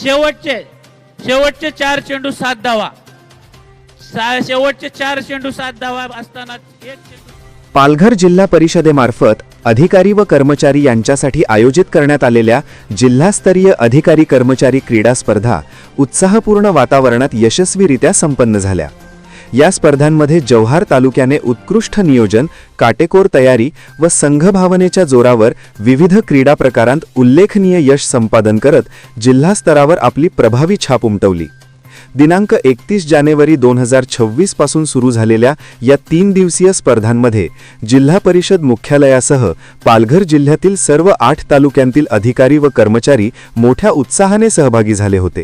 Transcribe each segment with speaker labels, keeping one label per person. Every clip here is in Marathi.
Speaker 1: शेवटचे शेवटचे चार चेंडू सात धावा. सा- शेवटचे चार चेंडू सात धावा असताना एक
Speaker 2: पालघर जिल्हा परिषदेमार्फत अधिकारी व कर्मचारी यांच्यासाठी आयोजित करण्यात आलेल्या जिल्हास्तरीय अधिकारी कर्मचारी क्रीडा स्पर्धा उत्साहपूर्ण वातावरणात यशस्वीरित्या संपन्न झाल्या. या स्पर्धांमध्ये जव्हार तालुक्याने उत्कृष्ट नियोजन काटेकोर तयारी व संघभावनेच्या जोरावर विविध क्रीडा प्रकारांत उल्लेखनीय यश संपादन करत जिल्हा स्तरावर आपली प्रभावी छाप उमटवली. दिनांक एकतीस जानेवारी दोन हजार छव्वीसपासून सुरू झालेल्या या तीन दिवसीय स्पर्धांमध्ये जिल्हा परिषद मुख्यालयासह पालघर जिल्ह्यातील सर्व आठ तालुक्यांतील अधिकारी व कर्मचारी मोठ्या उत्साहाने सहभागी झाले होते.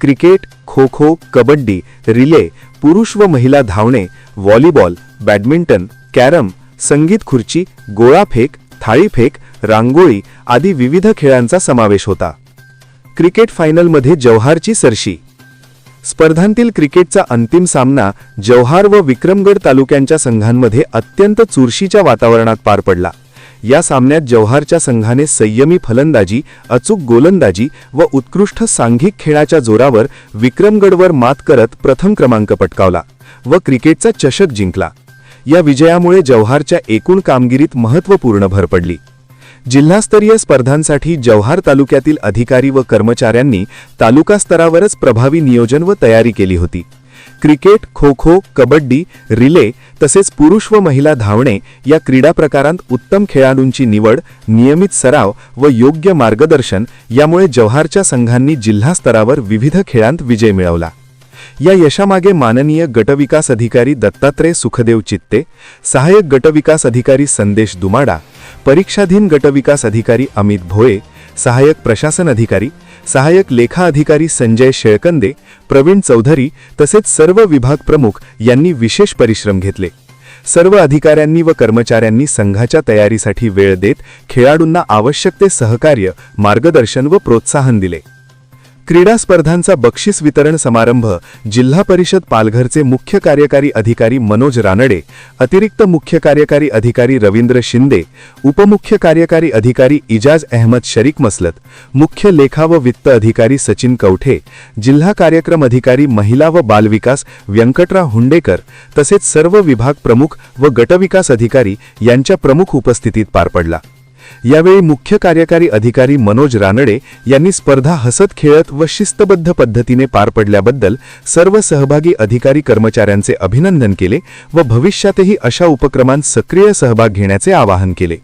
Speaker 2: क्रिकेट खो खो कबड्डी रिले पुरुष व महिला धावणे व्हॉलीबॉल बॅडमिंटन कॅरम संगीत खुर्ची गोळाफेक थाळीफेक रांगोळी आदी विविध खेळांचा समावेश होता. क्रिकेट फायनलमध्ये जव्हारची सरशी. स्पर्धांतील क्रिकेटचा अंतिम सामना जव्हार व विक्रमगड तालुक्यांच्या संघांमध्ये अत्यंत चुरशीच्या वातावरणात पार पडला. या सामन्यात जव्हारच्या संघाने संयमी फलंदाजी अचूक गोलंदाजी व उत्कृष्ट सांघिक खेळाच्या जोरावर विक्रमगडवर मात करत प्रथम क्रमांक पटकावला व क्रिकेटचा चषक जिंकला. या विजयामुळे जव्हारच्या एकूण कामगिरीत महत्त्वपूर्ण भर पडली. जिल्हास्तरीय स्पर्धांसाठी जव्हार तालुक्यातील अधिकारी व कर्मचाऱ्यांनी तालुका स्तरावरच प्रभावी नियोजन व तयारी केली होती. क्रिकेट खो खो कबड्डी रिले तसेच पुरुष व महिला धावणे या क्रीडा प्रकारांत उत्तम खेळाडूंची निवड नियमित सराव व योग्य मार्गदर्शन यामुळे जव्हारच्या संघांनी जिल्हा स्तरावर विविध खेळांत विजय मिळवला. या यशामागे माननीय गटविकास अधिकारी दत्तात्रय सुखदेव चित्ते सहाय्यक गटविकास अधिकारी संदेश दुमाडा परीक्षाधीन गटविकास अधिकारी अमित भोये सहाय्यक प्रशासन अधिकारी सहाय्यक लेखा अधिकारी संजय शेळकंदे प्रवीण चौधरी तसेच सर्व विभाग प्रमुख यांनी विशेष परिश्रम घेतले. सर्व अधिकाऱ्यांनी व कर्मचाऱ्यांनी संघाच्या तयारीसाठी वेळ देत खेळाडूंना आवश्यक ते सहकार्य मार्गदर्शन व प्रोत्साहन दिले. क्रीडा स्पर्धांचा बक्षीस वितरण समारंभ जिल्हा परिषद पालघरचे मुख्य कार्यकारी अधिकारी मनोज रानडे अतिरिक्त मुख्य कार्यकारी अधिकारी रवींद्र शिंदे उपमुख्य कार्यकारी अधिकारी इजाज अहमद शरीक मसलत मुख्य लेखा व वित्त अधिकारी सचिन कवठे जिल्हा कार्यक्रम अधिकारी महिला व बालविकास व्यंकटराव हुंडेकर तसेच सर्व विभाग प्रमुख व गटविकास अधिकारी यांच्या प्रमुख उपस्थितीत पार पडला. यावेळी मुख्य कार्यकारी अधिकारी मनोज रानडे यांनी स्पर्धा हसत खेळत व शिस्तबद्ध पद्धतीने पार पडल्याबद्दल सर्व सहभागी अधिकारी कर्मचाऱ्यांचे अभिनंदन केले व भविष्यातही अशा उपक्रमांत सक्रिय सहभाग घेण्याचे आवाहन केले.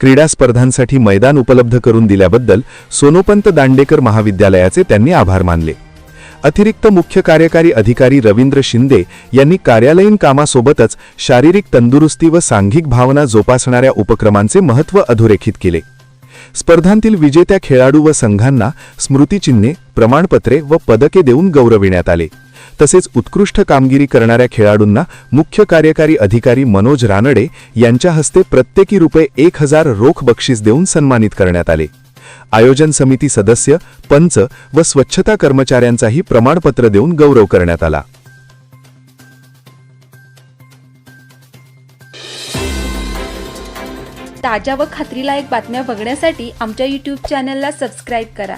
Speaker 2: क्रीडा स्पर्धांसाठी मैदान उपलब्ध करून दिल्याबद्दल सोनोपंत दांडेकर महाविद्यालयाचे त्यांनी आभार मानले. अतिरिक्त मुख्य कार्यकारी अधिकारी रवींद्र शिंदे यांनी कार्यालयीन कामासोबतच शारीरिक तंदुरुस्ती व सांघिक भावना जोपासणाऱ्या उपक्रमांचे महत्त्व अधोरेखित केले. स्पर्धांतील विजेत्या खेळाडू व संघांना स्मृतिचिन्हे प्रमाणपत्रे व पदके देऊन गौरविण्यात आले. तसेच उत्कृष्ट कामगिरी करणाऱ्या खेळाडूंना मुख्य कार्यकारी अधिकारी मनोज रानडे यांच्या हस्ते प्रत्येकी रुपये एक हजार रोख बक्षीस देऊन सन्मानित करण्यात आले. आयोजन समिती सदस्य पंच व स्वच्छता कर्मचाऱ्यांचाही प्रमाणपत्र देऊन गौरव करण्यात आला.
Speaker 3: ताज्या व खात्रीलायक बातम्या बघण्यासाठी आमच्या यूट्यूब चॅनलला सबस्क्राईब करा.